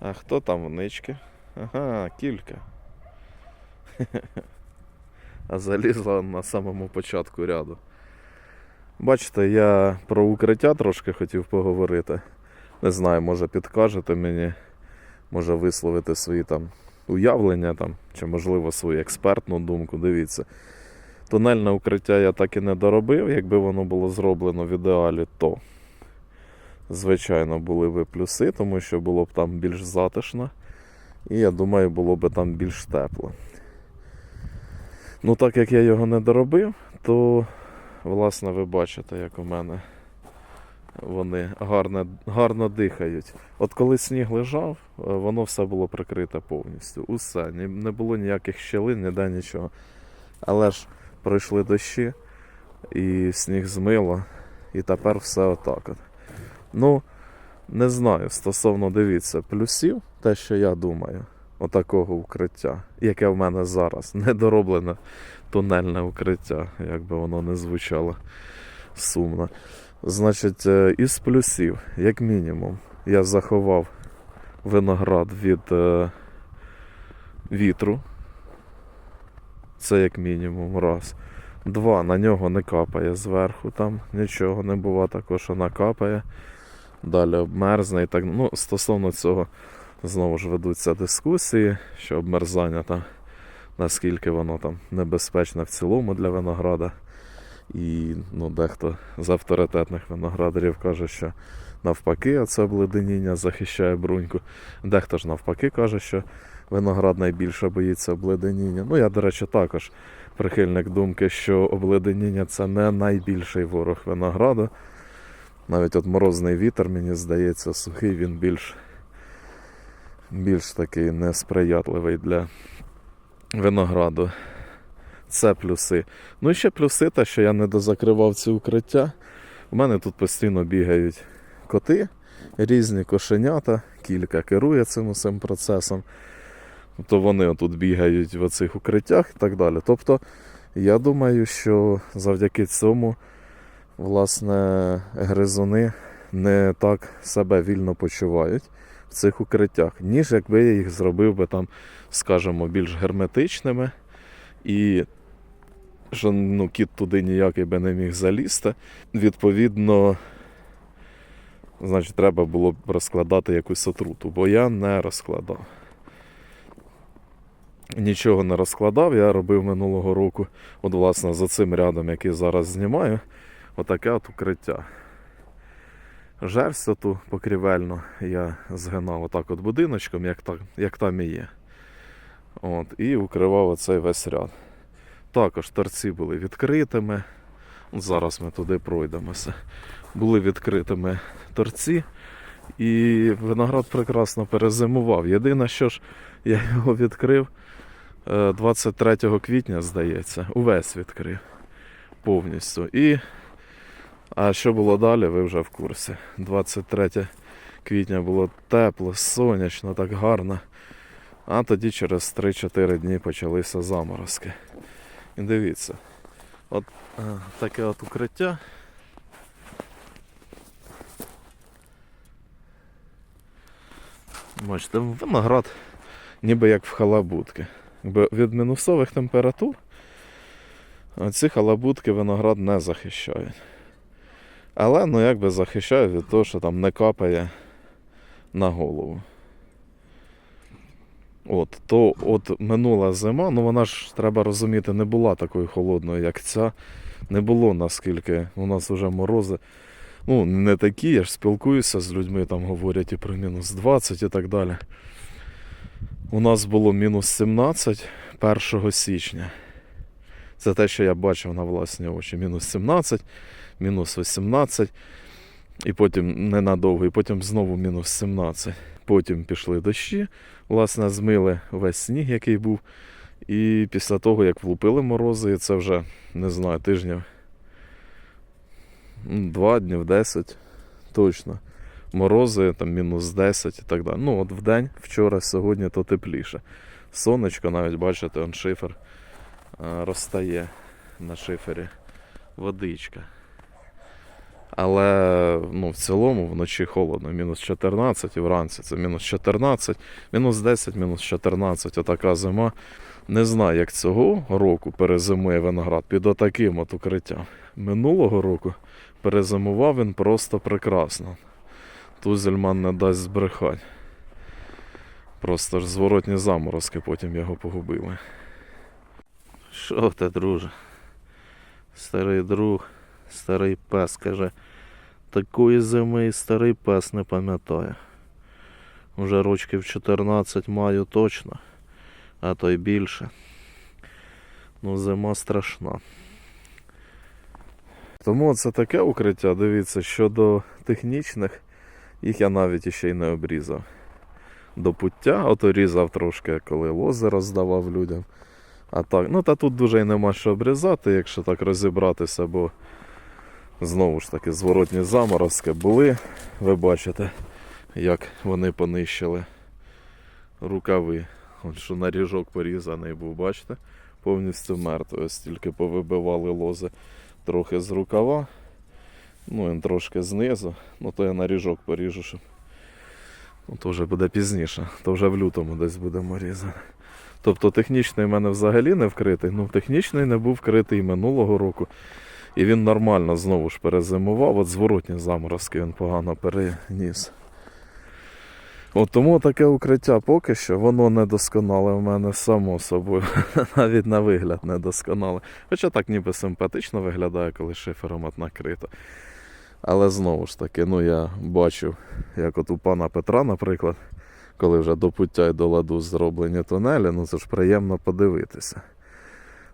А хто там внички? Ага, кілька. А залізла на самому початку ряду. Бачите, я про укриття трошки хотів поговорити. Не знаю, може підкажете мені, може висловити свої там уявлення там, чи, можливо, свою експертну думку. Дивіться. Тунельне укриття я так і не доробив. Якби воно було зроблено в ідеалі, то звичайно були б плюси, тому що було б там більш затишно. І я думаю, було б там більш тепло. Ну, так як я його не доробив, то власне ви бачите, як у мене вони гарно, гарно дихають. От коли сніг лежав, е, воно все було прикрите повністю. Усе. Не було ніяких щілин, ніде нічого. Але ж пройшли дощі, і сніг змило, і тепер все отак. От. Ну, не знаю, стосовно дивіться, плюсів, те, що я думаю, отакого укриття, яке в мене зараз, недороблене тунельне укриття, як би воно не звучало сумно. Значить, е, із плюсів, як мінімум, я заховав виноград від е, вітру. Це як мінімум раз. Два, на нього не капає зверху, там нічого не бува такого, що накапає. Далі обмерзне і так. Ну, стосовно цього, знову ж ведуться дискусії, що обмерзання там, наскільки воно там небезпечне в цілому для винограда. І ну, дехто з авторитетних виноградарів каже, що навпаки, це обледеніння захищає бруньку. Дехто ж навпаки каже, що виноград найбільше боїться обледеніння. Ну, я, до речі, також прихильник думки, що обледеніння це не найбільший ворог винограду. Навіть от морозний вітер, мені здається, сухий, він більш, більш такий несприятливий для винограду. Це плюси. Ну і ще плюси, те, що я не дозакривав ці укриття. У мене тут постійно бігають коти, різні кошенята, кілька керує цим усім процесом. Тобто вони тут бігають в оцих укриттях і так далі. Тобто, я думаю, що завдяки цьому, власне, гризуни не так себе вільно почувають в цих укриттях, ніж якби я їх зробив би там, скажімо, більш герметичними. І що ну, кіт туди ніякий би не міг залізти. Відповідно, значить, треба було б розкладати якусь отруту, бо я не розкладав. Нічого не розкладав, я робив минулого року, от власне за цим рядом, який зараз знімаю, отаке от укриття. Жерсть оту покрівельну я згинав отак от будиночком, як, так, як там і є. От, і укривав оцей весь ряд. Також торці були відкритими. Зараз ми туди пройдемося. Були відкритими торці, і виноград прекрасно перезимував. Єдине, що ж я його відкрив е, 23 квітня, здається, увесь відкрив повністю. І, а що було далі, ви вже в курсі. 23 квітня було тепло, сонячно, так гарно. А тоді через 3-4 дні почалися заморозки. І дивіться, от е, таке от укриття. Бачите, виноград ніби як в халабутки. Від мінусових температур ці халабутки виноград не захищають. Але ну якби захищають від того, що там не капає на голову. От, то от минула зима, ну вона ж треба розуміти, не була такою холодною, як ця. Не було наскільки. У нас вже морози. Ну, не такі, я ж спілкуюся з людьми, там говорять і про мінус 20 і так далі. У нас було мінус 17 1 січня. Це те, що я бачив на власні очі. Мінус 17, мінус 18, і потім ненадовго, і потім знову мінус 17. Потім пішли дощі, власне, змили весь сніг, який був. І після того, як влупили морози, це вже, не знаю, тижнів два днів 10, точно. Морози там мінус 10 і так далі. Ну, от в день, вчора, сьогодні то тепліше. Сонечко, навіть бачите, он шифер а, розтає на шифері. Водичка. Але ну, в цілому вночі холодно, мінус 14 і вранці це мінус 14, мінус 10, мінус 14, отака зима. Не знаю, як цього року перезимує виноград під отаким от укриттям. Минулого року перезимував він просто прекрасно. Тузельман не дасть збрехати. Просто ж зворотні заморозки потім його погубили. Що ти, друже? Старий друг, старий пес каже, такої зими і старий пес не пам'ятає. Уже рочків 14 маю точно, а то й більше. Ну, зима страшна. Тому це таке укриття, дивіться, щодо технічних, їх я навіть іще й не обрізав. До пуття, ото різав трошки, коли лози роздавав людям. А так, ну та тут дуже й нема що обрізати, якщо так розібратися, бо знову ж таки зворотні заморозки були. Ви бачите, як вони понищили рукави. От що наріжок порізаний був, бачите? Повністю мертвий. Ось тільки повибивали лози трохи з рукава. Ну, він трошки знизу. Ну то я наріжок поріжу, щоб. Ну, то вже буде пізніше, то вже в лютому десь будемо різати. Тобто технічний в мене взагалі не вкритий. Ну, технічний не був вкритий минулого року. І він нормально знову ж перезимував. От зворотні заморозки він погано переніс. От тому таке укриття поки що, воно недосконале в мене само собою. Навіть на вигляд недосконале. Хоча так ніби симпатично виглядає, коли шифером от накрито. Але знову ж таки, ну я бачив, як от у пана Петра, наприклад, коли вже до пуття і до ладу зроблені тунелі, ну це ж приємно подивитися.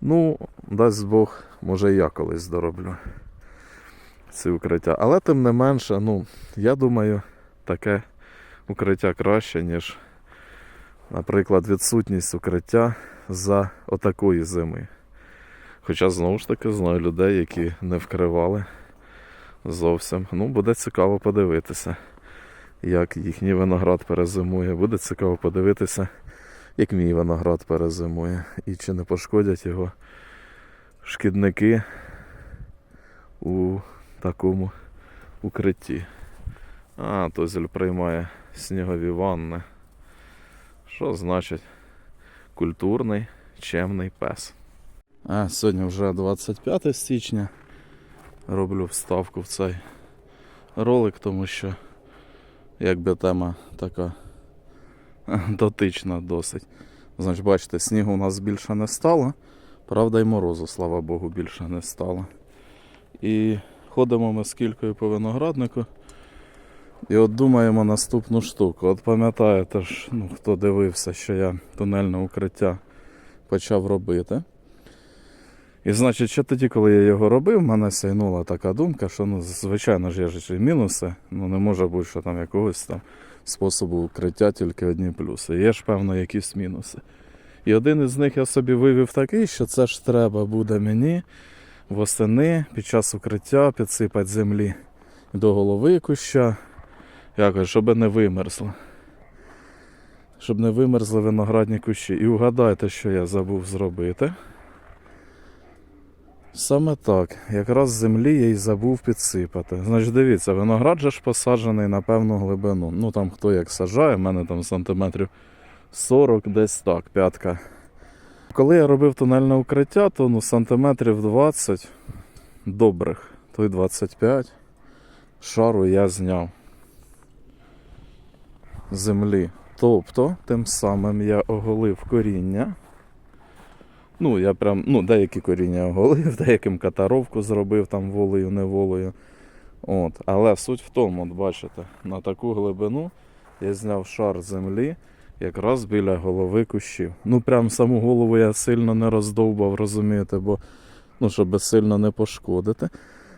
Ну, дасть Бог, може я колись дороблю ці укриття. Але тим не менше, ну, я думаю, таке укриття краще, ніж, наприклад, відсутність укриття за отакої зими. Хоча знову ж таки знаю людей, які не вкривали зовсім. Ну, буде цікаво подивитися, як їхній виноград перезимує. Буде цікаво подивитися, як мій виноград перезимує. І чи не пошкодять його шкідники у такому укритті. А, Тозель приймає снігові ванни. Що значить культурний, чемний пес. А, сьогодні вже 25 січня. Роблю вставку в цей ролик, тому що якби тема така дотична досить. Значить, бачите, снігу у нас більше не стало. Правда, і морозу, слава Богу, більше не стало. І ходимо ми з кількою по винограднику. І от думаємо наступну штуку. От пам'ятаєте ж, ну, хто дивився, що я тунельне укриття почав робити. І значить, ще тоді, коли я його робив, мене сяйнула така думка, що ну, звичайно ж є ж і мінуси. Ну не може бути, що там якогось там способу укриття тільки одні плюси. Є ж певно якісь мінуси. І один із них я собі вивів такий, що це ж треба буде мені восени під час укриття підсипати землі до голови куща, якось, щоб не вимерзло. Щоб не вимерзли виноградні кущі. І угадайте, що я забув зробити. Саме так, якраз землі я й забув підсипати. Значить, дивіться, виноград же ж посаджений на певну глибину. Ну там хто як сажає, в мене там сантиметрів 40, десь так, п'ятка. Коли я робив тунельне укриття, то ну, сантиметрів 20 добрих, то й 25 шару я зняв землі. Тобто, тим самим я оголив коріння. Ну, я прям, ну, деякі коріння оголив, деяким катаровку зробив там волею, неволею. От. Але суть в тому, от бачите, на таку глибину я зняв шар землі якраз біля голови кущів. Ну, прям саму голову я сильно не роздовбав, розумієте, бо ну, щоб сильно не пошкодити.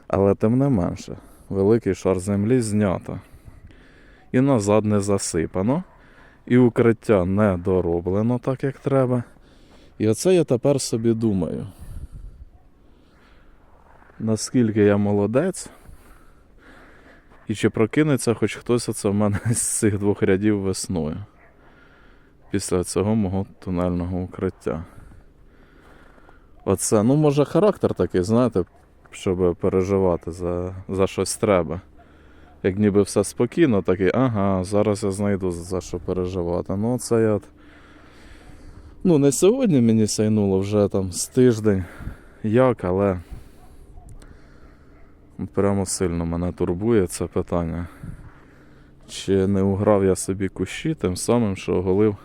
Але тим не менше, великий шар землі знято. І назад не засипано. І укриття не дороблено так, як треба. І оце я тепер собі думаю. Наскільки я молодець, і чи прокинеться хоч хтось оце в мене з цих двох рядів весною після цього мого тунельного укриття. Оце, ну, може, характер такий, знаєте, щоб переживати за, за щось треба. Як ніби все спокійно, такий, ага, зараз я знайду за що переживати. Ну, це я. Ну, не сьогодні мені сайнуло вже там з тиждень як, але прямо сильно мене турбує це питання. Чи не уграв я собі кущі тим самим, що оголив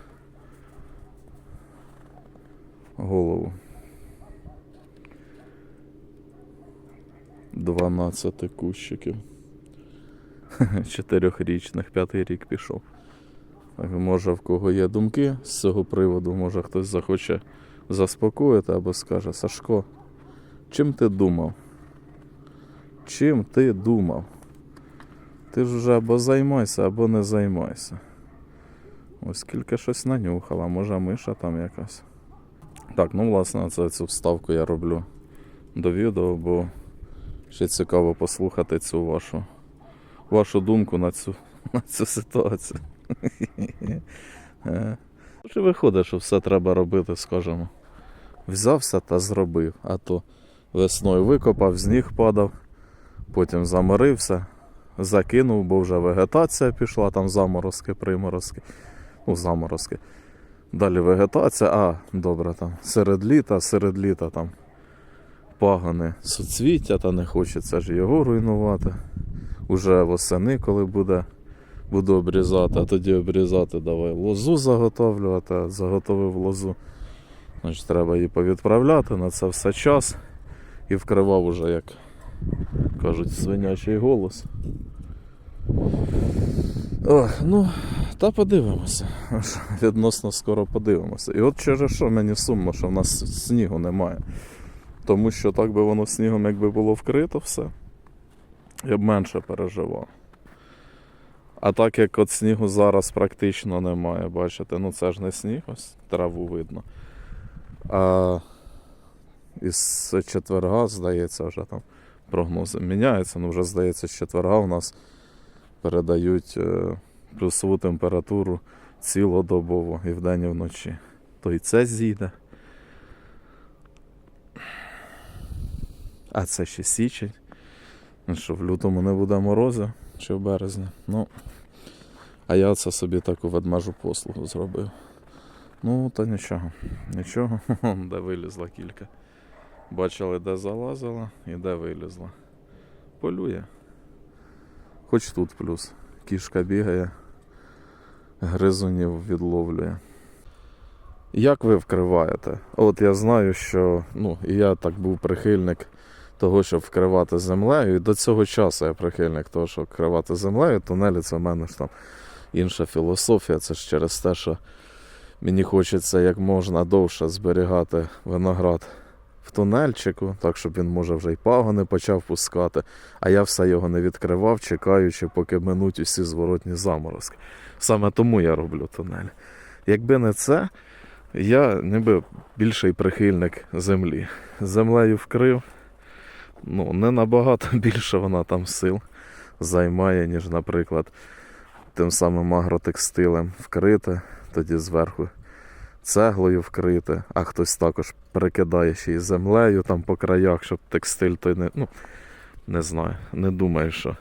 голову. 12 кущиків. Чотирьохрічних, п'ятий рік пішов. Може, в кого є думки з цього приводу, може хтось захоче заспокоїти або скаже: Сашко, чим ти думав? Чим ти думав? Ти ж вже або займайся, або не займайся. Ось кілька щось нанюхала, може миша там якась. Так, ну власне, це цю вставку я роблю до відео, бо ще цікаво послухати цю вашу, вашу думку на цю, на цю ситуацію. Чи виходить, що все треба робити, скажімо. Взявся та зробив, а то весною викопав, сніг падав, потім заморився, закинув, бо вже вегетація пішла, там заморозки, приморозки. Ну, заморозки. Далі вегетація, а, добре, там серед літа, серед літа там пагони суцвіття, та не хочеться ж його руйнувати. Уже восени, коли буде, буду обрізати, а тоді обрізати давай лозу заготовлювати, заготовив лозу. Значить, треба її повідправляти, на це все час. І вкривав уже, як кажуть, свинячий голос. Ох, ну, та подивимося. Відносно скоро подивимося. І от через що мені сумно, що в нас снігу немає. Тому що так би воно снігом, якби було вкрито все, я б менше переживав. А так як от снігу зараз практично немає, бачите, ну це ж не сніг, ось траву видно. А із четверга, здається, вже там прогнози міняються, ну вже здається, з четверга у нас передають е, плюсову температуру цілодобово і вдень, і вночі. То і це зійде. А це ще січень. Ну що, в лютому не буде морозу, чи в березні. Ну, а я це собі таку ведмежу послугу зробив. Ну, та нічого. Нічого, де вилізла кілька. Бачили, де залазила і де вилізла. Полює. Хоч тут плюс. Кішка бігає, гризунів відловлює. Як ви вкриваєте? От я знаю, що ну, я так був прихильник того, щоб вкривати землею. І до цього часу я прихильник того, щоб вкривати землею. Тунелі це в мене ж там інша філософія. Це ж через те, що мені хочеться як можна довше зберігати виноград в тунельчику, так щоб він може вже й пагони почав пускати. А я все його не відкривав, чекаючи, поки минуть усі зворотні заморозки. Саме тому я роблю тунель. Якби не це, я ніби більший прихильник землі. Землею вкрив, ну, не набагато більше вона там сил займає, ніж, наприклад, тим самим агротекстилем вкрити, тоді зверху цеглою вкрити, а хтось також перекидає ще й землею там по краях, щоб текстиль той не. Ну, не знаю, не думаю, що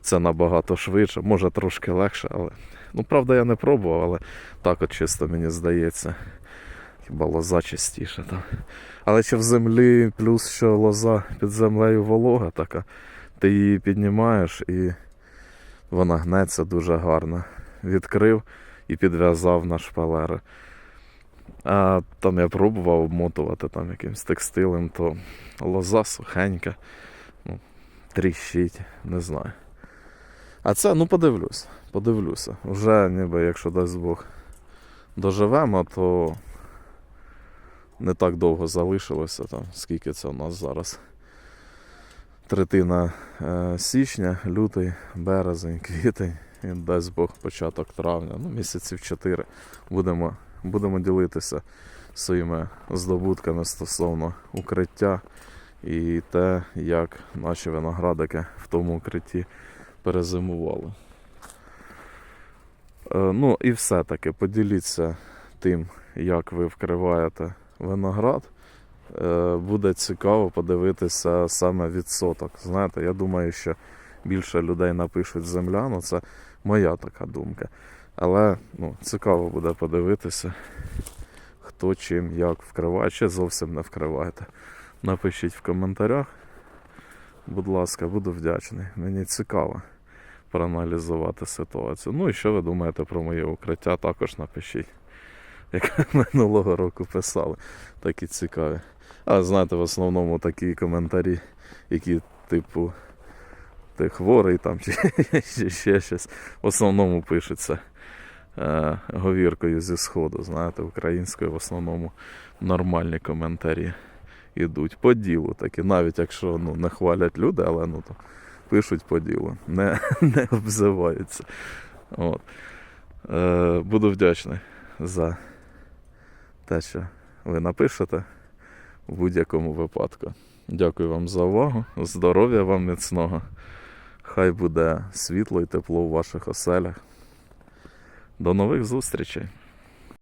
це набагато швидше, може трошки легше, але. Ну, правда, я не пробував, але так от чисто мені здається. Хіба лоза частіше там. Але ще в землі, плюс що лоза під землею волога така, ти її піднімаєш і вона гнеться дуже гарно. Відкрив і підв'язав на шпалери. А там я пробував обмотувати там якимсь текстилем, то лоза сухенька, ну, тріщить, не знаю. А це, ну подивлюсь, подивлюся. Вже ніби, якщо дасть Бог доживемо, то не так довго залишилося, там, скільки це у нас зараз. Третина е, січня, лютий, березень, квітень, і дасть Бог початок травня, ну місяців 4 будемо, будемо ділитися своїми здобутками стосовно укриття і те, як наші виноградики в тому укритті перезимували. Е, Ну і все-таки поділіться тим, як ви вкриваєте виноград. Е, буде цікаво подивитися саме відсоток. Знаєте, я думаю, що більше людей напишуть земля, ну це моя така думка. Але ну, цікаво буде подивитися, хто чим як вкриває, чи зовсім не вкриваєте. Напишіть в коментарях. Будь ласка, буду вдячний. Мені цікаво проаналізувати ситуацію. Ну і що ви думаєте про моє укриття, також напишіть. Як минулого року писали. Такі цікаві. А знаєте, в основному такі коментарі, які, типу, ти хворий там чи, чи ще щось. В основному пишеться е, говіркою зі сходу. Знаєте, українською в основному нормальні коментарі ідуть. По ділу такі, навіть якщо ну, не хвалять люди, але ну, то пишуть по ділу, не, не обзиваються. От. Е, буду вдячний за те, що ви напишете в будь-якому випадку. Дякую вам за увагу. Здоров'я вам міцного. Хай буде світло і тепло у ваших оселях. До нових зустрічей!